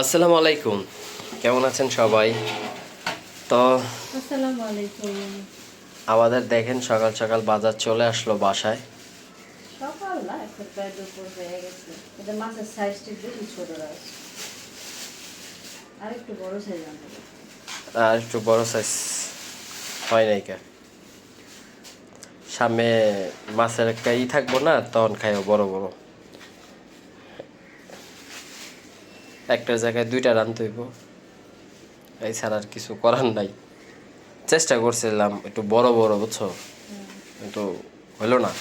আসসালামু আলাইকুম। কেমন আছেন সবাই? তো আসসালামু আলাইকুম। আমাদের দেখেন সকাল সকাল বাজার চলে আসলো বাসায়। আর একটু বড় সাইজ হয় নাই কে? সামনে মাছের একটা ই থাকব না তখন খাইও বড় বড়। একটা জায়গায় দুইটা রানতে হইব এই ছাড়া আর কিছু করার নাই। চেষ্টা করছিলাম একটু বড় বড় বুঝছ? কিন্তু হলো না।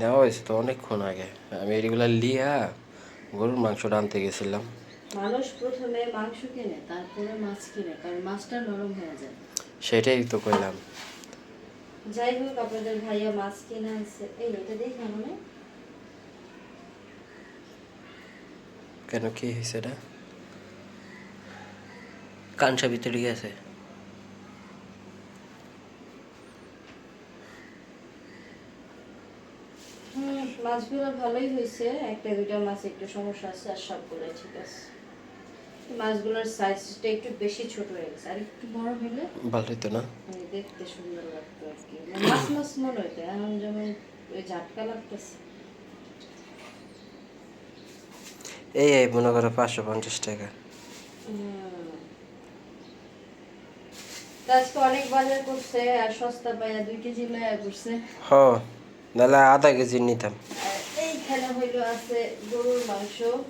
নেওয়া হয়েছে তো অনেকক্ষণ আগে। আমি এগুলা লিয়া গরুর মাংস আনতে গেছিলাম। মানুষ প্রথমে মাংস কিনে তারপরে মাছ কিনে কারণ মাছটা নরম হয়ে যায়। সেটাই তো কইলাম। যাই হোক আপনাদের ভাইয়া মাছ কিনে আনছে। এই এটা দেখে মনে কেন কি হয়েছে এটা? কানসা ভিতরে গেছে মাছগুলো ভালোই হয়েছে একটা দুইটা মাছ একটু সমস্যা আছে আর সবগুলো ঠিক আছে। মাছগুলোর সাইজটা একটু বেশি ছোট হয়ে গেছে। আর একটু বড় হলে ভালোই তো না? মানে দেখতে সুন্দর লাগতো আর কি। মাছ মাছ মনে হইতো। এখন যেমন ওই ঝাটকা লাগতেছে। এই এই মনে করো পাঁচশো পঞ্চাশ টাকা। আজকে অনেক বাজার করছে আর সস্তা পাইয়া দুই কেজি লয়া করছে হ নাহলে আধা কেজি নিতাম। এইখানে হইল আছে গরুর মাংস শুধু ইলিশ মাছই আনছে আর কোনো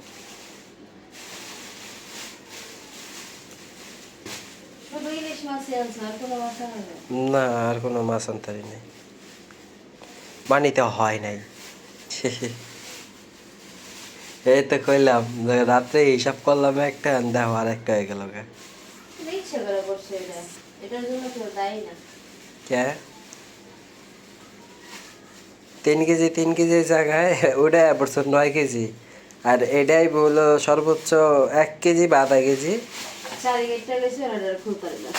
মাছ আনা যায় না, আর কোনো মাছ আনতারি নেই। বানিতে হয় নাই। এই তো কইলাম রাত্রে হিসাব করলাম একটা, দেখো আর একটা হয়ে গেল তিন কেজি তিন কেজি জায়গায় ওটা বছর নয় কেজি। আর এটাই হলো সর্বোচ্চ এক কেজি বা আধা কেজি। চারি গেটটা গেছে আর খুলতে পারলাম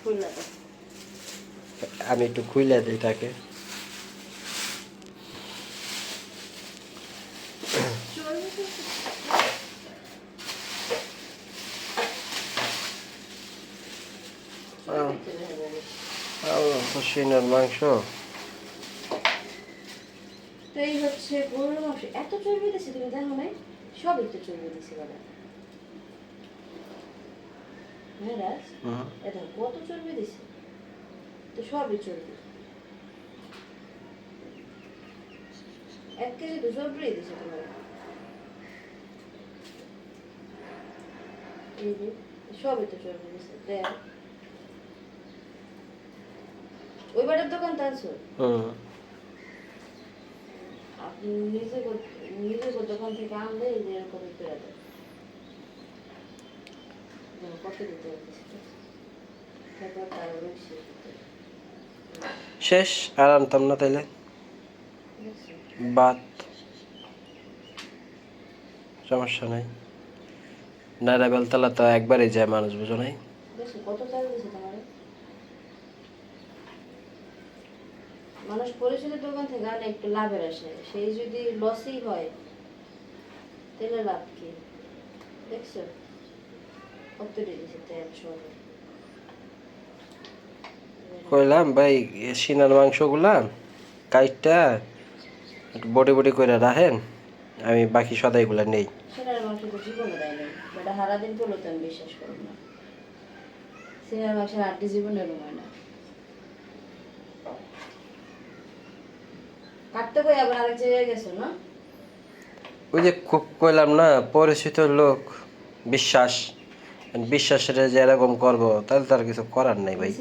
খুললা আমি একটু খুইলে দিই তাকে। সিনার মাংস। তো এই হচ্ছে গরুর মাংস। এত চর্বি দিছে তুমি দেখো নাই? সবই তো চর্বি দিছে বাবা। রাজ হুম। এটা কত চর্বি দিছে? তো সবই চর্বি। এক কেজি তো চর্বি দিছে তোমার। সবই তো চর্বি দিছে দেখ। ওই বাড়ির দোকান তো আনছো? আপনি নিজে নিজে দোকান থেকে আনলে এরকম করে দেয় যেমন কত দিতে হবে সেটা। তারপর তার বেশি দিতে হবে। শেষ আর আনতাম না তাইলে? বাদ। সমস্যা নাই। নাইরা বেলতলা তো একবারই যায় মানুষ বুঝো নাই? মানুষ পরিচিত দোকান থেকে আনে একটু লাভের আসে। সেই যদি লসই হয় তাহলে লাভ কি? দেখছ কত দিয়েছে তেল সব কইলাম ভাই সিনার মাংসগুলা কাইটটা বডি বডি করে রাখেন আমি বাকি সদাইগুলা নেই। সিনার মাংস তো জীবনে দেয় নাই বেটা সারাদিন করল তো আমি বিশ্বাস করব না। সিনার মাংসের আটটি জীবনের হয় না। কাটতে কই আবার আরেক জায়গায় গেছো না? ওই যে খুব কইলাম না পরিচিত লোক বিশ্বাস। বিশ্বাসের যে এরকম করব তাহলে তার কিছু করার নাই ভাই।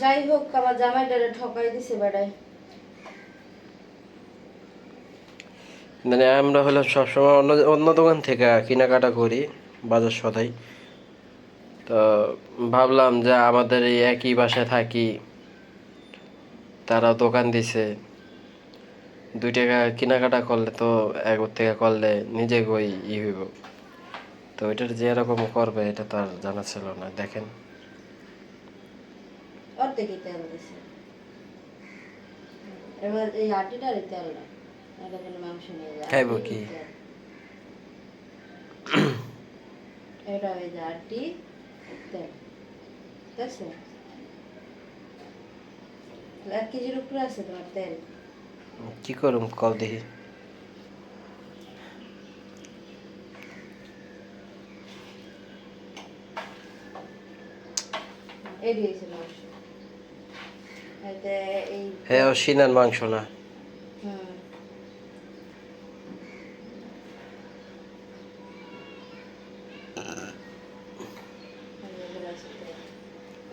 যাই হোক আমার জামাইটারে ঠকাই দিছে বেড়ায় মানে আমরা হলো সবসময় অন্য অন্য দোকান থেকে কেনাকাটা করি বাজার সদাই। তো ভাবলাম যে আমাদের এই একই বাসায় থাকি তারা দোকান দিছে। দুই টাকা কেনাকাটা করলে তো এক থেকে করলে নিজে গই ই হইব। তো এটার যে এরকম করবে এটা তো আর জানা ছিল না দেখেন। এটা যায়। কি? এটা ওই যে আটি তেল। এক কেজির উপরে আছে তোমার তেল। কি করুম কল দেখি। হ্যাঁ ও সিনার মাংস না। হুম।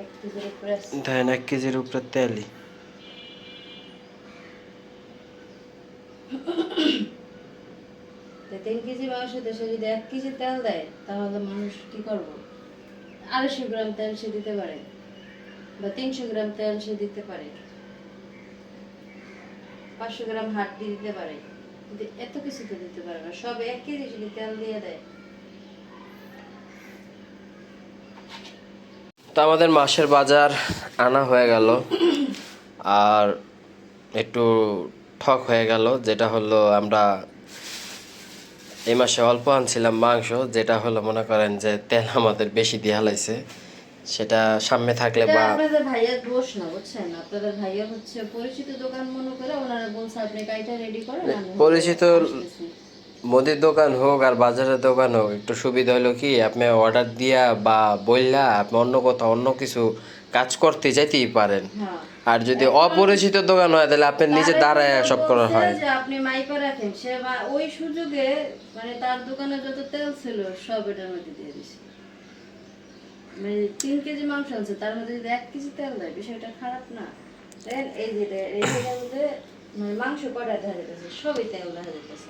এক কেজির উপরে আছে দেখেন এক কেজির উপরে তেলই তো তিন কেজি মাংস দেশে যদি এক কেজি তেল দেয়, তাহলে মানুষ কি করব? আড়াইশো গ্রাম তেল সে দিতে পারে বা তিনশো গ্রাম তেল সে দিতে পারে। পাঁচশো গ্রাম হাড্ডি দিতে পারে। কিন্তু এত কিছু তো দিতে পারে না। সব এক কেজি যদি তেল দিয়ে দেয়। তো আমাদের মাসের বাজার আনা হয়ে গেল। আর একটু ঠক হয়ে গেল, যেটা হলো আমরা এই মাসে অল্প আনছিলাম মাংস যেটা হলো মনে করেন যে তেল আমাদের বেশি দিয়ে হালাইছে সেটা সামনে থাকলে বা আপনাদের ভাইয়ার দোষ না বুঝছেন আপনাদের ভাইয়া হচ্ছে পরিচিত দোকান মনে করে ওনারা বলছে আপনি কাইটা রেডি করেন পরিচিত। মুদির দোকান হোক আর বাজারের দোকান হোক একটু সুবিধা হলো কি আপনি অর্ডার দিয়া বা বললা আপনি অন্য কোথাও অন্য কিছু কাজ করতে যাইতেই পারেন। হ্যাঁ। আর যদি অপরিচিত দোকান হয় তাহলে আপনি নিজে দাঁড়ায় সব করা হয়। আপনি মাইকে রাখেন সে ওই সুযোগে মানে তার দোকানে যত তেল ছিল সব এটার মধ্যে দিয়ে দিছে। মানে তিন কেজি মাংস আছে তার মধ্যে যদি এক কেজি তেল দেয় বিষয়টা খারাপ না। দেখেন এই যে মধ্যে মানে মাংস কটা দেখা যেতেছে সবই তেল দেখা যেতেছে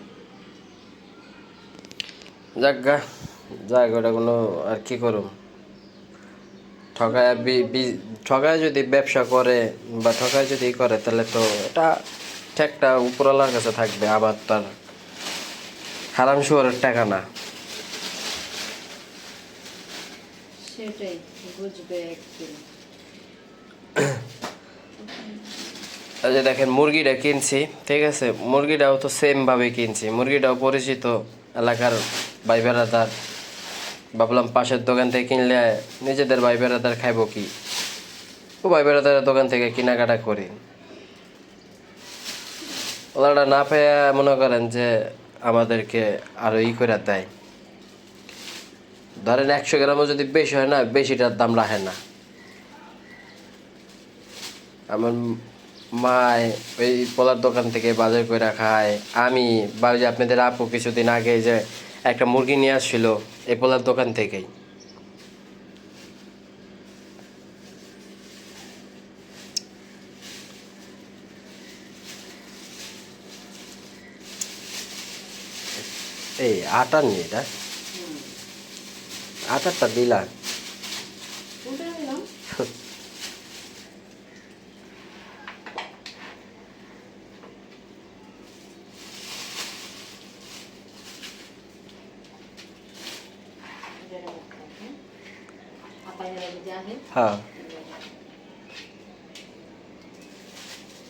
যাক গা যাক ওটা কোনো আর কি করুম। ঠকায় ঠকায় যদি ব্যবসা করে বা ঠকায় যদি করে তাহলে তো এটা ঠেকটা উপরওয়ালার কাছে থাকবে আবার তার হারাম শুয়ারের টাকা না। সেটাই বুঝবে একদিন। এই যে দেখেন মুরগিটা কিনছি ঠিক আছে? মুরগিটাও তো সেম ভাবে কিনছি। মুরগিটাও পরিচিত এলাকার ভাই বেড়াদার ভাবলাম পাশের দোকান থেকে কিনলে নিজেদের ভাই বেড়াদার খাইবো কি? ও ভাই বেড়াদারের দোকান থেকে কেনাকাটা করি। ওনারা না পেয়ে মনে করেন যে আমাদেরকে আরও ই করে দেয়। ধরেন একশো গ্রামও যদি বেশি হয় না, বেশিটার দাম রাখে না। আমার মায় ওই পোলার দোকান থেকে বাজার করে খায়। আমি বা আপনাদের আপু কিছুদিন আগে যে একটা মুরগি নিয়ে আসছিল এই পোলার দোকান থেকেই। এই আটা নিয়ে এটা? আটারটা দিলাম উঠে দিলাম আপা যারা যা है হ্যাঁ।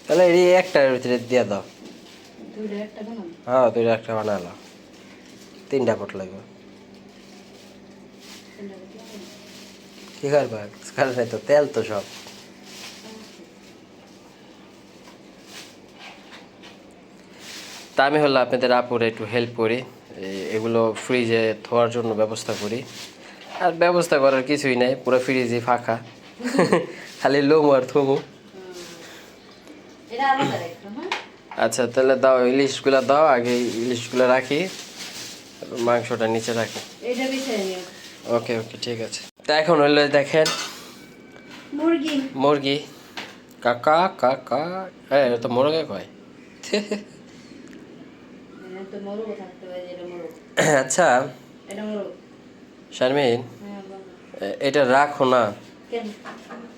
তাহলে এই একটার ভিতরে দিয়ে দাও। হ্যাঁ দুইটা একটা বানালো তিনটা ফটো লাগবে। কি করবা? কারণ তো? তেল তো সব। তা আমি হলো আপনাদের আপুরে একটু হেল্প করি। এগুলো ফ্রিজে থোয়ার জন্য ব্যবস্থা করি। আর ব্যবস্থা করার কিছুই নাই পুরো ফ্রিজে ফাঁকা। খালি লোমো আর থুমু হ্যাঁ? আচ্ছা তাহলে দাও ইলিশগুলো দাও আগে ইলিশগুলো রাখি মাংসটা নিচে রাখি। ওকে ওকে ঠিক আছে। তা এখন হলো দেখেন মুরগি। মুরগি। কাকা কাকা হ্যাঁ এটা তো মুরগে কয়? আচ্ছা। শারমিন এটা রাখো না।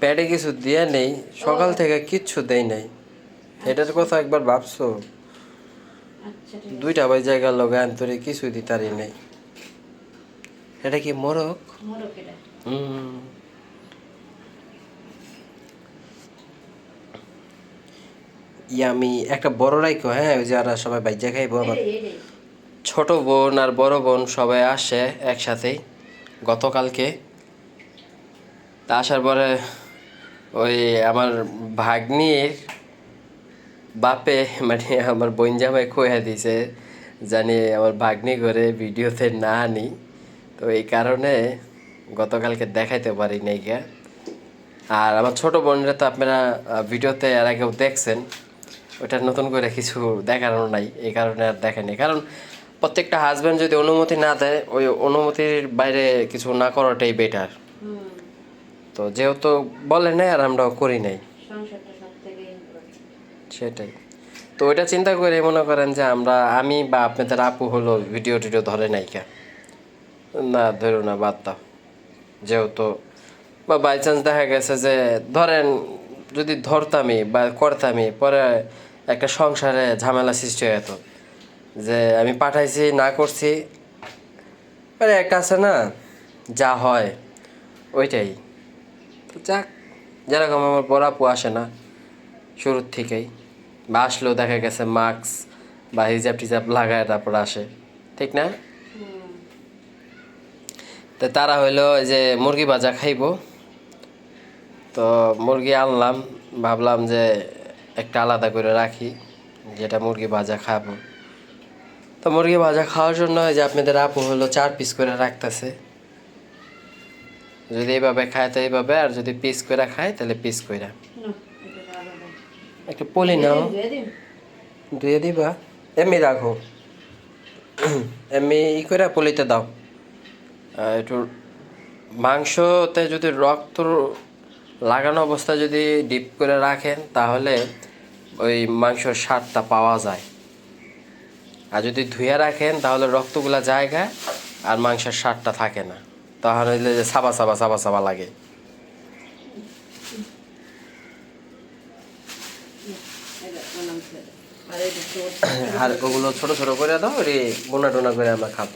প্যাডে কিছু দিয়ে নেই সকাল থেকে কিচ্ছু দেই নাই। এটার কথা একবার ভাবছ? আচ্ছা দুইটা বাই জায়গা লগে আন্তরে কিছুই দিতারি নেই। এটা কি মোরক হুম। ইয়ামি একটা বড় রাইকো হ্যাঁ? ওই যারা সবাই বাইজা খাইবো আমার ছোট বোন আর বড় বোন সবাই আসে একসাথেই। গতকালকে। তা আসার পরে ওই আমার ভাগ্নির বাপে মানে আমার বোন জামাই খোয়া দিছে, জানি আমার ভাগ্নি করে ভিডিওতে না আনি তো এই কারণে গতকালকে দেখাইতে পারি নাই গা। আর আমার ছোট বোনরা তো আপনারা ভিডিওতে এর আগেও দেখছেন ওটা নতুন করে কিছু দেখানো নাই, এই কারণে আর দেখেনি কারণ প্রত্যেকটা হাজব্যান্ড যদি অনুমতি না দেয় ওই অনুমতির বাইরে কিছু না করাটাই বেটার তো যেহেতু বলে নাই আর আমরাও করি নাই। সেটাই। তো ওইটা চিন্তা করে মনে করেন যে আমরা আমি বা আপনাদের আপু হলো ভিডিও টিডিও ধরে নাই কে? না ধরো না বাদ দাও। যেহেতু বা বাই চান্স দেখা গেছে যে ধরেন যদি ধরতামই বা করতামই পরে একটা সংসারে ঝামেলা সৃষ্টি হয়ে যেত। যে আমি পাঠাইছি, না করছি মানে একটা আছে না, যা হয়, ওইটাই। তো যাক, যেরকম আমার বড় আপু আসে না, শুরুর থেকেই। বা আসলেও দেখা গেছে মাস্ক বা হিজাব টিজাব লাগায় তারপর আসে, ঠিক না? তো তারা হইল যে মুরগি ভাজা খাইবো। তো মুরগি আনলাম, ভাবলাম যে একটা আলাদা করে রাখি, যেটা মুরগি ভাজা খাব। তো মুরগি ভাজা খাওয়ার জন্য যে আপনাদের আপু হলো চার পিস করে রাখতেছে। যদি এইভাবে খায় তো এইভাবে আর যদি পিস করে খায় তাহলে পিস করে একটু পলি নাও। ধুয়ে দিবা? এমনি রাখো। এমনি ই করে পলিতে দাও। একটু মাংসতে যদি রক্ত লাগানো অবস্থায় যদি ডিপ করে রাখেন তাহলে ওই মাংসর স্বাদটা পাওয়া যায়। আর যদি ধুয়ে রাখেন তাহলে রক্তগুলা জায়গায় আর মাংসের স্বাদটা থাকে না। তাহলে যে সাবা সাবা সাবা সাবা লাগে। আর ওগুলো ছোট ছোট করে দাও রে বোনা টোনা করে আমরা খাব।